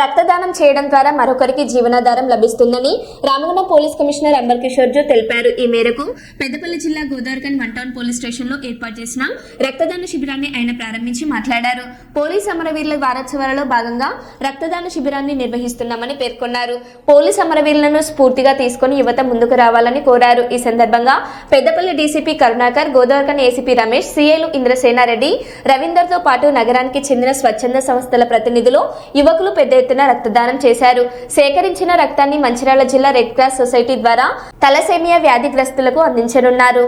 రక్తదానం చేయడం ద్వారా మరొకరికి జీవనాధారం లభిస్తుందని రామగుండం పోలీస్ కమిషనర్ అంబర్ కిషోర్ జో తెలిపారు. ఈ మేరకు పెద్దపల్లి జిల్లా గోదావరికన్ వన్ టౌన్ పోలీస్ స్టేషన్లో ఏర్పాటు చేసిన రక్తదాన శిబిరాన్ని ఆయన ప్రారంభించి మాట్లాడారు. పోలీస్ అమరవీరుల వారోత్సవాలలో భాగంగా రక్తదాన శిబిరాన్ని నిర్వహిస్తున్నామని పేర్కొన్నారు. పోలీస్ అమరవీరులను స్ఫూర్తిగా తీసుకుని యువత ముందుకు రావాలని కోరారు. ఈ సందర్భంగా పెద్దపల్లి డీసీపీ కరుణాకర్ గోదావరికన్ ఏసీపీ రమేష్ సీఏలు ఇంద్రసేనారెడ్డి రవీందర్తో పాటు నగరానికి చెందిన స్వచ్ఛంద సంస్థల ప్రతినిధులు యువకులు పెద్ద ఎత్తున రక్తదానం చేశారు. సేకరించిన రక్తాన్ని మంచిర్యాల జిల్లా రెడ్ క్రాస్ సొసైటీ ద్వారా తలసేమియా వ్యాధిగ్రస్తులకు అందించనున్నారు.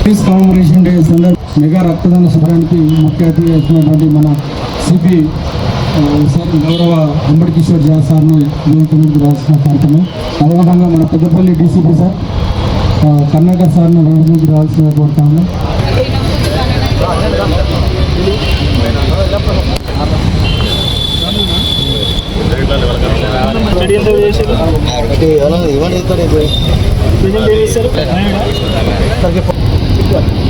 పోలీస్ కామరేషన్ డే సందర్భ మెగా రక్తదాన శిబిరానికి ముఖ్య అతిథి వచ్చినటువంటి మన సిపి సార్ గౌరవ అంబడి కిషోర్ జా సార్ను నియోజకవర్గ రాసిన కార్యక్రమం. అదేవిధంగా మన పెద్దపల్లి డీసీపీ సార్ కర్ణాటక సార్ను వేదికకి రావాల్సిన కోరుతాము Good.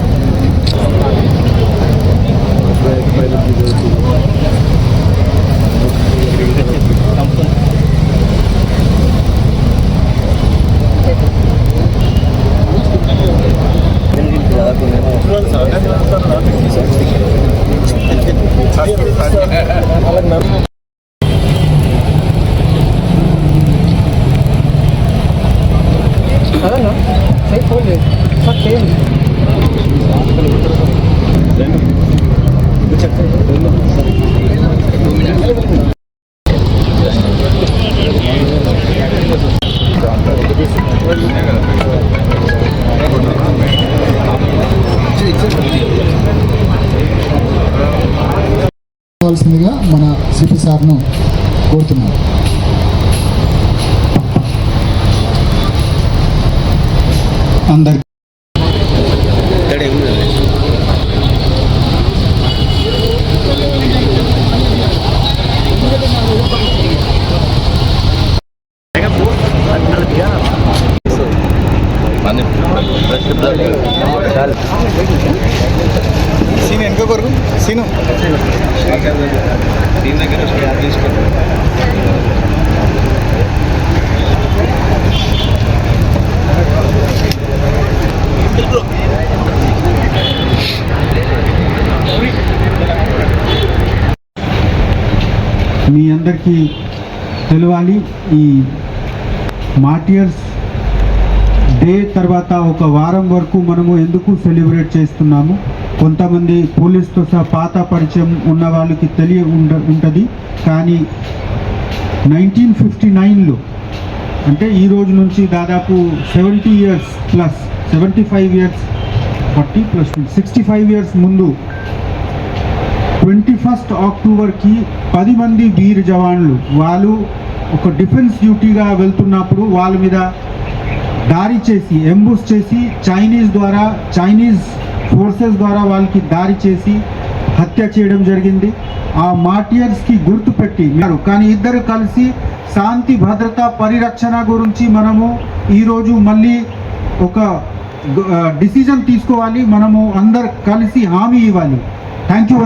Alam Ano na? Safe hold eh. Fuck him. Then, check. Then. కావాల్సిందిగా మన సిపి సార్ను కోరుతున్నాను. అందరికి సీను వెనుక కొరకు సీను. దీని దగ్గర మీ అందరికీ తెలియాలి ఈ మార్టియర్స్ డే తర్వాత ఒక వారం వరకు మనము ఎందుకు సెలబ్రేట్ చేస్తున్నాము? కొంతమంది పోలీస్తో సహా పాత పరిచయం ఉన్న వాళ్ళకి తెలియ ఉండ ఉంటుంది. కానీ నైన్టీన్ ఫిఫ్టీ నైన్లో అంటే ఈ రోజు నుంచి దాదాపు seventy years plus seventy five years forty plus sixty five years ముందు ట్వంటీ ఫస్ట్ అక్టోబర్కి పది మంది వీర్ జవాన్లు వాళ్ళు ఒక డిఫెన్స్ డ్యూటీగా వెళ్తున్నప్పుడు వాళ్ళ మీద దారి చేసి ఎంబూస్ చేసి చైనీస్ ద్వారా చైనీస్ ఫోర్సెస్ ద్వారా వాళ్ళకి దారి చేసి హత్య చేయడం జరిగింది. ఆ మార్టియర్స్కి గుర్తు మీరు. కానీ ఇద్దరు కలిసి శాంతి భద్రత పరిరక్షణ గురించి మనము ఈరోజు మళ్ళీ ఒక డిసిజన్ తీసుకోవాలి. మనము అందరు కలిసి హామీ ఇవ్వాలి. Thank you